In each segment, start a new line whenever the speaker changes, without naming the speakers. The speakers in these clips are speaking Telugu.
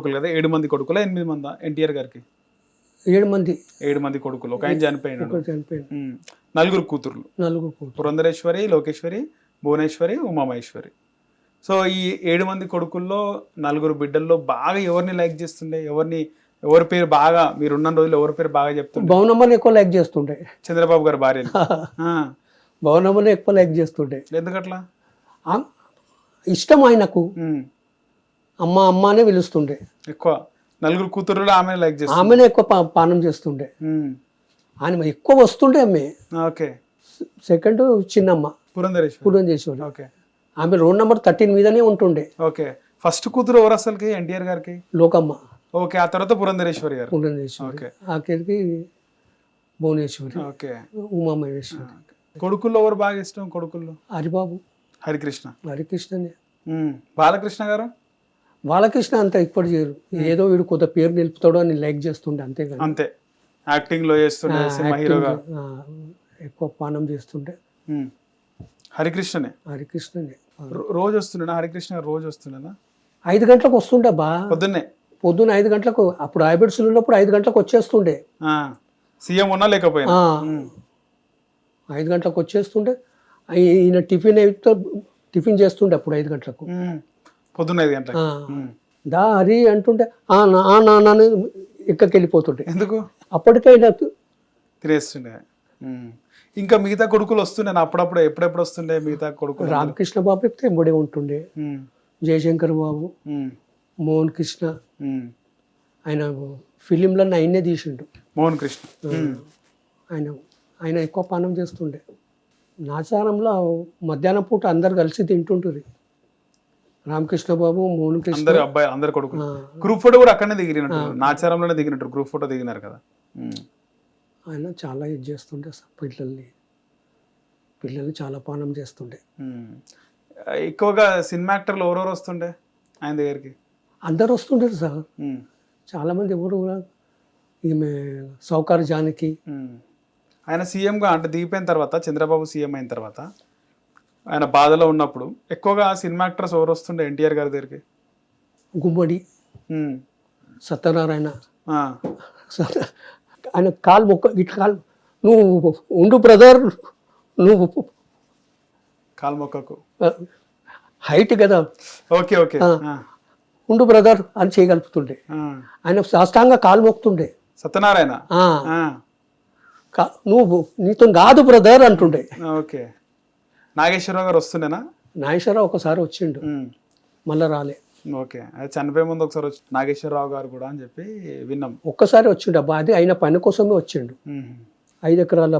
కొడుకులు కదా? ఏడు మంది కొడుకులా? ఎనిమిది మందా? ఎన్టీఆర్ గారికి?
ఏడు మంది.
ఏడు మంది కొడుకులు. ఒక ఆయన చనిపోయినాడు. నలుగురు కూతుర్లు.
నలుగురు కూతురు
పురంధరేశ్వరి లోకేశ్వరి భువనేశ్వరి ఉమామహేశ్వరి. సో ఈ ఏడు మంది కొడుకుల్లో నలుగురు బిడ్డల్లో బాగా ఎవరిని లైక్ చేస్తుండే? ఎవరిని ఎవరి పేరు బాగా మీరు ఉన్న రోజులు ఎవరి పేరు బాగా చెప్తుండే?
భవనమ్మని ఎక్కువ లైక్ చేస్తుండే.
చంద్రబాబు గారి భార్యని. ఆ,
భవనమ్మని ఎక్కువ లైక్ చేస్తుండే.
ఎందుకట్లా?
ఇష్టం ఆయనకు. అమ్మ అమ్మ అనే పిలుస్తుండే.
ఎక్కువ నలుగురు కూతురులో ఆమె లైక్ చేస్తుంది.
ఆమెనే ఎక్కువ పానం చేస్తుండే. ఆయన ఎక్కువ వస్తుండే ఆమె
ఓకే.
సెకండ్ చిన్నమ్మ.
పురంధరేశ్వరి. ఓకే.
ఆమె రోడ్ నెంబర్ థర్టీన్ మీదనే ఉంటుండే.
ఓకే. ఫస్ట్ కూతురు ఎవరు అసలుకి? ఎన్టీఆర్ గారికి?
లోకమ్మ.
ఓకే. ఆ తర్వాత పురంధరేశ్వరి గారు. ఓకే.
ఆఖరికి భువనేశ్వరి.
ఓకే.
ఉమామహేశ్వరి.
కొడుకుల్లో ఎవరు బాగా ఇష్టం? కొడుకుల్లో?
హరిబాబు.
హరికృష్ణ.
హరికృష్ణనే.
బాలకృష్ణ గారు?
బాలకృష్ణ అంత ఇప్పుడు చేయరు. ఏదో వీడు కొత్త పేరు నిలుపుతాడో అని లైక్ చేస్తుండే అంతేగాని
అంతే. యాక్టింగ్లో చేస్తుండే సినిమా హీరోగా.
ఆ, ఎక్కువ పానం చేస్తుండే.
ఉమ్. హరికృష్ణనే?
హరికృష్ణనే.
రోజు వస్తుండేనా? హరికృష్ణ రోజు వస్తుండేనా?
ఐదు గంటలకు వస్తుండే బా.
పొద్దున్నే?
పొద్దున్న ఐదు గంటలకు అప్పుడు హైబ్రిడ్స్ ఉన్నప్పుడు ఐదు గంటలకు వచ్చేస్తుండే.
సీఎం ఉన్నా లేకపోయినా? ఉమ్.
ఐదు గంటలకు వచ్చేస్తుండే. ఈయన టిఫిన్ అయితే టిఫిన్ చేస్తుండే అప్పుడు ఐదు గంటలకు.
పొద్దున్న ఐదు గంటలకు.
ఆ,
ఉమ్.
దా హరి అంటుంటే ఆ నా ఆ, నా నా అని ఎక్కడికి వెళ్ళిపోతుండే.
ఎందుకు?
అప్పటికైనా
తినేస్తుండే. ఉమ్. ఇంకా మిగతా కొడుకులు వస్తుండే అప్పుడప్పుడు ఎప్పుడెప్పుడు వస్తుండే మిగతా కొడుకులు
రామకృష్ణ బాబు చెప్తే ఎంబడే ఉంటుండే. జయశంకర్ బాబు. మోహన్ కృష్ణ. ఆయన ఫిలింలన్నీ ఆయన్నే తీసిండు.
మోహన్ కృష్ణ.
ఆయన ఆయన ఎక్కువ పానం చేస్తుండే. నాచారంలో మధ్యాహ్నం పూట అందరు కలిసి తింటుంటారు రామకృష్ణ బాబు మోహన్ కృష్ణ
అందరు అబ్బాయి అందరు కొడుకులు.
ఆ,
గ్రూప్ ఫోటో కూడా అక్కడనే దిగినట్టు. నాచారంలోనే దిగినట్టు. గ్రూప్ ఫోటో దిగినారు కదా.
ఆయన చాలా ఇది చేస్తుండే సార్ పిల్లల్ని పిల్లల్ని చాలా పానం చేస్తుండే.
ఎక్కువగా సినిమా యాక్టర్లు ఎవరెవరు వస్తుండే ఆయన దగ్గరికి?
అందరు వస్తుండే సార్. చాలామంది ఎవరు కూడా ఈమె సౌకార్ జానకి.
ఆయన సీఎంగా అంటే దిగిపోయిన తర్వాత చంద్రబాబు సీఎం అయిన తర్వాత ఆయన బాధలో ఉన్నప్పుడు ఎక్కువగా సినిమా యాక్టర్స్ ఎవరు వస్తుండే ఎన్టీఆర్ గారి దగ్గరికి?
గుమ్మడి. సత్యనారాయణ. ఆయన కాలు మొక్క ఇట్లా కాలు నువ్వు ఉండు బ్రదర్ నువ్వు
కాలు మొక్కకు.
హైట్ కదా.
Okay okay.
ఉండు బ్రదర్ అని చేయగలుపుతుండే. ఆయన సాష్టాంగా కాలు మొక్కుతుండే
సత్యనారాయణ?
నువ్వు నీతో కాదు బ్రదర్ అంటుండే.
ఓకే. నాగేశ్వరరావు గారు వస్తుండేనా?
నాగేశ్వరరావు ఒకసారి వచ్చిండు. మళ్ళా రాలే.
ఓకే. అది చనిపోయే ముందు ఒకసారి వచ్చి నాగేశ్వరరావు గారు కూడా అని చెప్పి విన్నాం.
ఒక్కసారి వచ్చిండు. అబ్బా అది ఆయన పని కోసమే వచ్చిండు. ఐదు ఎకరాల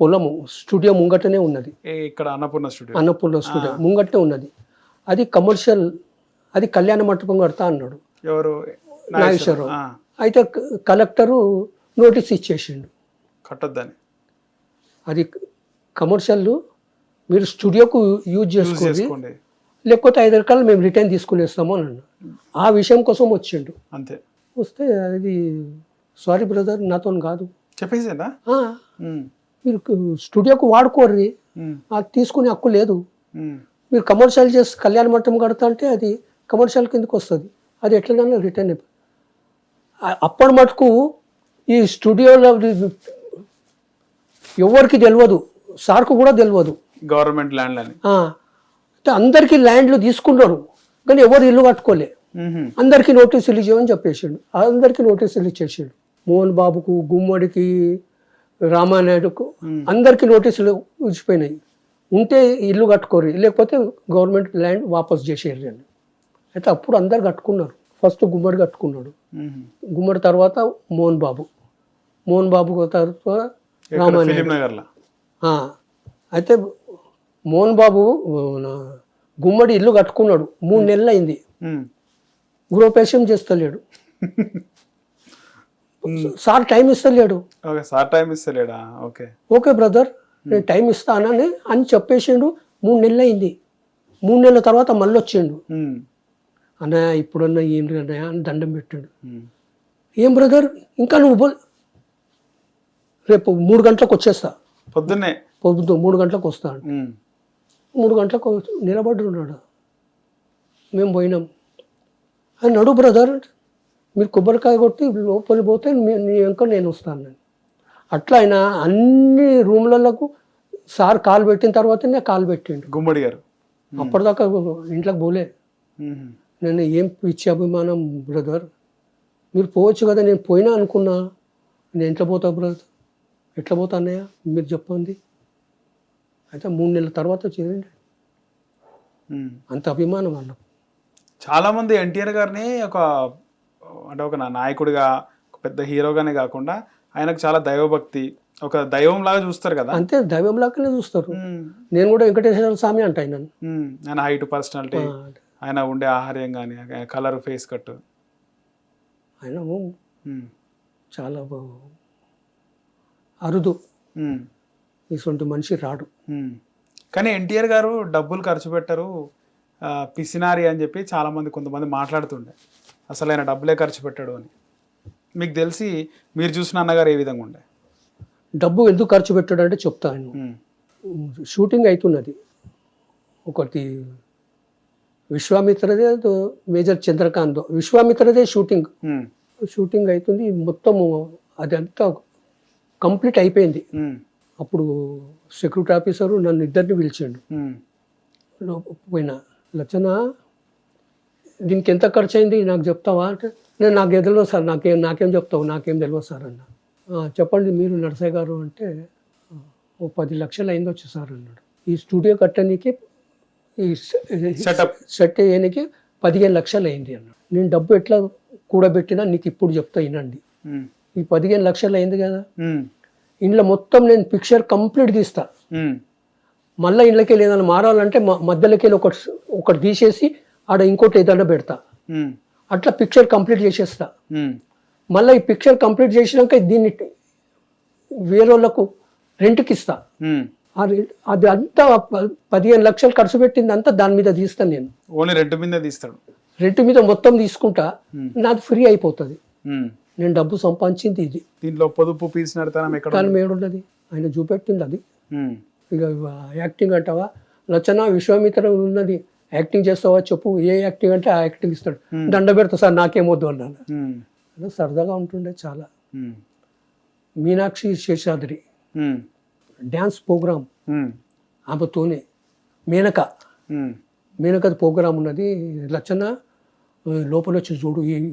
పొలము స్టూడియో ముంగటనే ఉన్నది.
ఇక్కడ అన్నపూర్ణ స్టూడియో.
అన్నపూర్ణ స్టూడియో ముంగటనే ఉన్నది. అది కమర్షియల్ అది కళ్యాణ మంటపం కడతా అన్నాడు.
ఎవరు?
నాగేశ్వరరావు. అయితే కలెక్టరు నోటీస్ ఇచ్చేసిండు.
కట్టొద్దని.
అది కమర్షియల్ మీరు స్టూడియోకు యూజ్ చేసుకోండి. లేకపోతే ఐదు రకాలు మేము రిటర్న్ తీసుకునేస్తాము అని అన్నాడు. ఆ విషయం కోసం వచ్చిండు.
అంతే.
వస్తే అది సారీ బ్రదర్ నాతో కాదు.
చెప్పేసేనా? ఉమ్.
మీరు స్టూడియోకు వాడుకోర్రి. అది తీసుకునే హక్కు లేదు. మీరు కమర్షియల్ చేసి కళ్యాణ మంటపం కడతా అంటే అది కమర్షియల్ కిందకి వస్తుంది. అది ఎట్లనైనా రిటర్న్ అప్పటి మటుకు ఈ స్టూడియోలో ఎవరికి తెలియదు. సార్కు కూడా తెలియదు.
గవర్నమెంట్ ల్యాండ్ అని
ఆ, అంటే అందరికీ ల్యాండ్లు తీసుకున్నారు కానీ ఎవరు ఇల్లు కట్టుకోలే. అందరికీ నోటీసులు ఇచ్చామని చెప్పేసిండు. అందరికీ నోటీసులు ఇచ్చేసిండు. మోహన్ బాబుకు గుమ్మడికి రామానాయుడుకు అందరికీ నోటీసులు ఇచ్చిపోయినాయి. ఉంటే ఇల్లు కట్టుకోరు. లేకపోతే గవర్నమెంట్ ల్యాండ్ వాపస్ చేసేయాలి అని. అయితే అప్పుడు అందరు కట్టుకున్నారు. ఫస్ట్ గుమ్మడి కట్టుకున్నాడు. గుమ్మడి తర్వాత మోహన్ బాబు. మోహన్ బాబు తర్వాత ఆ, అయితే మోహన్ బాబు గుమ్మడి ఇల్లు కట్టుకున్నాడు. మూడు నెలలు అయింది. గృహప్రవేశం చేస్తలేడు. సార్ టైం ఇస్తలేడు.
ఓకే సార్ టైం ఇస్తలేడా? ఓకే.
ఓకే బ్రదర్ నేను టైం ఇస్తానని అని చెప్పేసిండు. మూడు నెలలు అయింది మూడు నెలల తర్వాత మళ్ళీ వచ్చిండు. అన్నయ్య ఇప్పుడన్నా ఏంటి అన్నయ్య అని దండం పెట్టాడు. ఏం బ్రదర్ ఇంకా నువ్వు రేపు మూడు గంటలకు వచ్చేస్తా.
పొద్దున్నే.
పొద్దు మూడు గంటలకు వస్తాను. మూడు గంటలకు నిలబడి ఉన్నాడు మేము పోయినాం. అని నడు బ్రదర్ మీరు కొబ్బరికాయ కొట్టి లోపలి పోతే నీ వెంక నేను వస్తాను. నేను అట్లా ఆయన అన్ని రూమ్లకు సార్ కాలు పెట్టిన తర్వాతనే కాలు పెట్టిండు.
గుమ్మడి గారు
అప్పటిదాకా ఇంట్లోకి పోలే. నేను ఏం పిచ్చి అభిమానం బ్రదర్? మీరు పోవచ్చు కదా నేను పోయినా అనుకున్నా. నేను ఎట్లా పోతా బ్రదర్? ఎట్లా పోతా అన్నయ్య? మీరు చెప్పండి. అయితే మూడు నెలల తర్వాత
మ్మ్.
అంత అభిమానం వాళ్ళకు
చాలా మంది ఎన్టీఆర్ గారిని ఒక అంటే ఒక నాయకుడిగా పెద్ద హీరోగానే కాకుండా ఆయనకు చాలా దైవభక్తి ఒక దైవం లాగా చూస్తారు కదా.
అంతే దైవం లాగానే చూస్తారు. నేను కూడా వెంకటేశ్వర స్వామి నన్ను
మ్మ్. ఆయన హైట్ పర్సనాలిటీ ఆయన ఉండే ఆహార్యం కానీ కలర్ ఫేస్ కట్.
ఆయన చాలా అరుదు. ఇటువంటి మనిషి రాడు.
కానీ ఎన్టీఆర్ గారు డబ్బులు ఖర్చు పెట్టరు పిసినారి అని చెప్పి చాలా మంది కొంతమంది మాట్లాడుతుండే. అసలు ఆయన డబ్బులే ఖర్చు పెట్టాడు అని. మీకు తెలిసి మీరు చూసిన అన్నగారు ఏ విధంగా ఉండే?
డబ్బు ఎందుకు ఖర్చు పెట్టాడు అంటే చెప్తాను. షూటింగ్ అవుతున్నది ఒకటి విశ్వామిత్రదే మేజర్ చంద్రకాంత్ విశ్వామిత్రదే షూటింగ్. షూటింగ్ అవుతుంది మొత్తము అదంతా కంప్లీట్ అయిపోయింది. అప్పుడు సెక్యూరిటీ ఆఫీసరు నన్ను ఇద్దరిని పిలిచిండు. పోయినా. లచ్చన దీనికి ఎంత ఖర్చు అయింది నాకు చెప్తావా? అంటే నేను నాకు తెలియదు సార్ నాకేం నాకేం చెప్తావు? నాకేం తెలియదు సార్ అన్న. "ఆ, చెప్పండి మీరు నరసయ్య గారు అంటే "ఆ, ఓ పది లక్షలు అయిందొచ్చు సార్ అన్నాడు. ఈ స్టూడియో కట్టడానికి ఈ
Setup.
సెట్ వేయడానికి పదిహేను లక్షలు అయింది అన్నాడు. నేను డబ్బు ఎట్లా కూడబెట్టినా నీకు ఇప్పుడు చెప్తా వినండి. ఈ పదిహేను లక్షలు అయింది కదా. ఇంట్లో మొత్తం నేను పిక్చర్ కంప్లీట్ తీస్తా. మళ్ళీ వెళ్ళి ఏదైనా మారాలంటే మధ్యలోకి వెళ్ళి ఒకటి ఒకటి తీసేసి ఆడ ఇంకోటి ఏదైనా పెడతా. అట్లా పిక్చర్ కంప్లీట్ చేసేస్తా. మళ్ళీ ఈ పిక్చర్ కంప్లీట్ చేసినాక దీన్ని వేరే వాళ్ళకు రెంట్కి ఇస్తా అది అంతా పదిహేను లక్షలు ఖర్చు పెట్టింది అంతా దాని మీద తీస్తాను నేను.
ఓన్లీ రెంట్ మీదే తీస్తాడు.
రెంట్ మీద మొత్తం తీసుకుంటా. నాది ఫ్రీ అయిపోతుంది. నేను డబ్బు సంపాదించింది ఇది.
దీంట్లో పొదుపు పీస్ నడతానం
మేడున్నది. ఆయన చూపెట్టింది అది. ఇక యాక్టింగ్ అంటావా? లచ్చన విశ్వామిత్ర ఉన్నది. యాక్టింగ్ చేస్తావా చెప్పు. ఏ యాక్టింగ్ అంటే ఆ యాక్టింగ్ ఇస్తాడు. దండ పెడతా సార్ నాకేమొద్దు అన్నాను సరదాగా ఉంటుండే చాలా. Meenakshi Seshadri. Dance programme. ఆమెతోనే. Menaka.
Hmm.
మేనకది ప్రోగ్రామ్ ఉన్నది. లచ్చన లోపల వచ్చి చూడు. ఈ